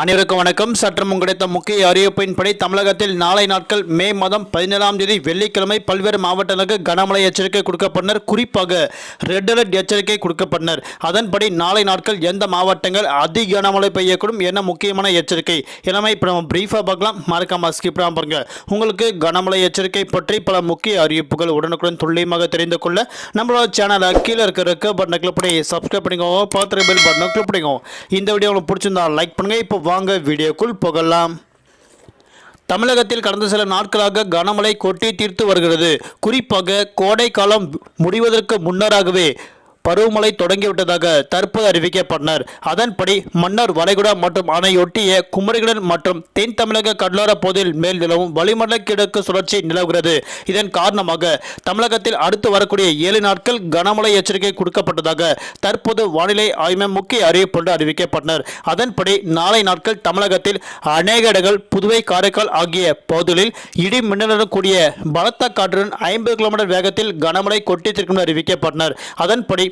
அனைவருக்கும் வணக்கம். சற்றும் கிடைத்த முக்கிய அறிவிப்பின்படி தமிழகத்தில் நாளை நாட்கள் மே மாதம் பதினேழாம் தேதி வெள்ளிக்கிழமை பல்வேறு மாவட்டங்களுக்கு கனமழை எச்சரிக்கை கொடுக்கப்பட்டனர். குறிப்பாக ரெட் அலர்ட் எச்சரிக்கை கொடுக்கப்பட்டனர். அதன்படி நாளை நாட்கள் எந்த மாவட்டங்கள் அதிக கனமழை பெய்யக்கூடும் என்ன முக்கியமான எச்சரிக்கை எல்லாமே இப்போ நம்ம பிரீஃபாக பார்க்கலாம். மறக்காம ஸ்கிப்லாம் பாருங்க. உங்களுக்கு கனமழை எச்சரிக்கை பற்றி பல முக்கிய அறிவிப்புகள் உடனுக்குடன் துல்லியமாக தெரிந்து கொள்ள நம்மளோட சேனலை கீழே இருக்கிற ரெக்க பட்டனை கிளிக் பண்ணி சப்ஸ்கிரைப் பண்ணிக்கோங்க பார்த்துருக்க பெல் பட்டனை கிளிக் பண்ணிக்கோங்க இந்த வீடியோ உங்களுக்கு பிடிச்சிருந்தா லைக் பண்ணுங்கள் இப்போ வாங்க வீடியோக்குள் போகலாம். தமிழகத்தில் கடந்த சில நாட்களாக கனமழை கொட்டி தீர்த்து வருகிறது. குறிப்பாக கோடை காலம் முடிவதற்கு முன்னராகவே பருவமழை தொடங்கிவிட்டதாக தற்போது அறிவிக்கப்பட்டனர். அதன்படி மன்னார் வளைகுடா மற்றும் அணையொட்டிய குமரிகடன் மற்றும் தென் தமிழக கடலோர பகுதியில் மேல் நிலவும் வளிமண்டல கிழக்கு சுழற்சி நிலவுகிறது. இதன் காரணமாக தமிழகத்தில் அடுத்து வரக்கூடிய ஏழு நாட்கள் கனமழை எச்சரிக்கை கொடுக்கப்பட்டதாக தற்போது வானிலை ஆய்வு முக்கிய அறிவிப்பு அறிவிக்கப்பட்டனர். அதன்படி நாளை நாட்கள் தமிழகத்தில் அநேக இடங்கள் புதுவை காரைக்கால் ஆகிய பகுதிகளில் இடி மின்னலுடன் கூடிய பலத்த காற்றுடன் ஐம்பது கிலோமீட்டர் வேகத்தில் கனமழை கொட்டித்திருக்கும் அறிவிக்கப்பட்டனர். அதன்படி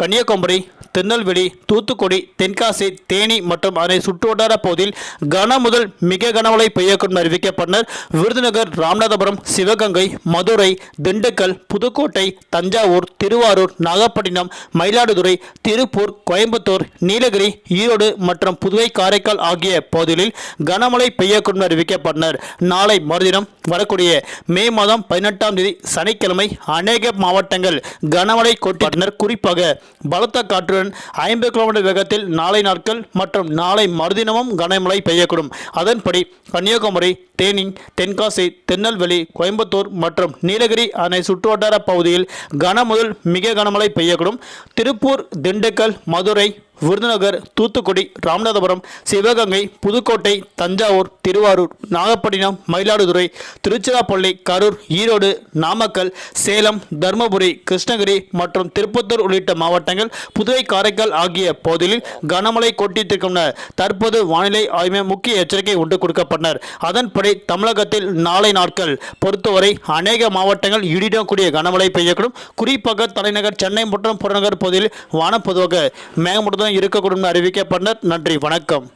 கன்னியாகுமரி திருநெல்வேலி தூத்துக்குடி தென்காசி தேனி மற்றும் அதனை சுற்றுவட்டார பகுதியில் கன முதல் மிக கனமழை பெய்யக்கூடும் அறிவிக்கப்பட்டனர். விருதுநகர் ராமநாதபுரம் சிவகங்கை மதுரை திண்டுக்கல் புதுக்கோட்டை தஞ்சாவூர் திருவாரூர் நாகப்பட்டினம் மயிலாடுதுறை திருப்பூர் கோயம்புத்தூர் நீலகிரி ஈரோடு மற்றும் புதுவை காரைக்கால் ஆகிய பகுதிகளில் கனமழை பெய்யக்கூடும் அறிவிக்கப்பட்டனர். நாளை மறுதினம் வரக்கூடிய மே மாதம் பதினெட்டாம் தேதி சனிக்கிழமை அநேக மாவட்டங்கள் கனமழை கொட்டினர் குறிப்பாக பலத்த காற்றுடன் ஐம்பது கிலோமீட்டர் வேகத்தில் நாளை நாட்கள் மற்றும் நாளை மறுதினமும் கனமழை பெய்யக்கூடும். அதன்படி கன்னியாகுமரி தேனி தென்காசி திருநெல்வேலி கோயம்புத்தூர் மற்றும் நீலகிரி அணை சுற்றுவட்டார பகுதியில் கன முதல் மிக கனமழை பெய்யக்கூடும். திருப்பூர் திண்டுக்கல் மதுரை விருதுநகர் தூத்துக்குடி ராமநாதபுரம் சிவகங்கை புதுக்கோட்டை தஞ்சாவூர் திருவாரூர் நாகப்பட்டினம் மயிலாடுதுறை திருச்சிராப்பள்ளி கரூர் ஈரோடு நாமக்கல் சேலம் தருமபுரி கிருஷ்ணகிரி மற்றும் திருப்பத்தூர் உள்ளிட்ட மாவட்டங்கள் புதுவை காரைக்கால் ஆகிய பகுதிகளில் கனமழை கொட்டித்திருக்கும் தற்போது வானிலை ஆய்வு முக்கிய எச்சரிக்கை உண்டு கொடுக்கப்பட்டனர். அதன்படி தமிழகத்தில் நாளை நாட்கள் பொறுத்தவரை அநேக மாவட்டங்கள் இடிடக்கூடிய கனமழை பெய்யக்கூடும். குறிப்பாக தலைநகர் சென்னை மற்றும் புறநகர் பகுதியில் வானம் பொதுவாக மேகமூட்டத்துடன் இருக்கக்கூடும் என அறிவிக்கப்பட்டனர். நன்றி வணக்கம்.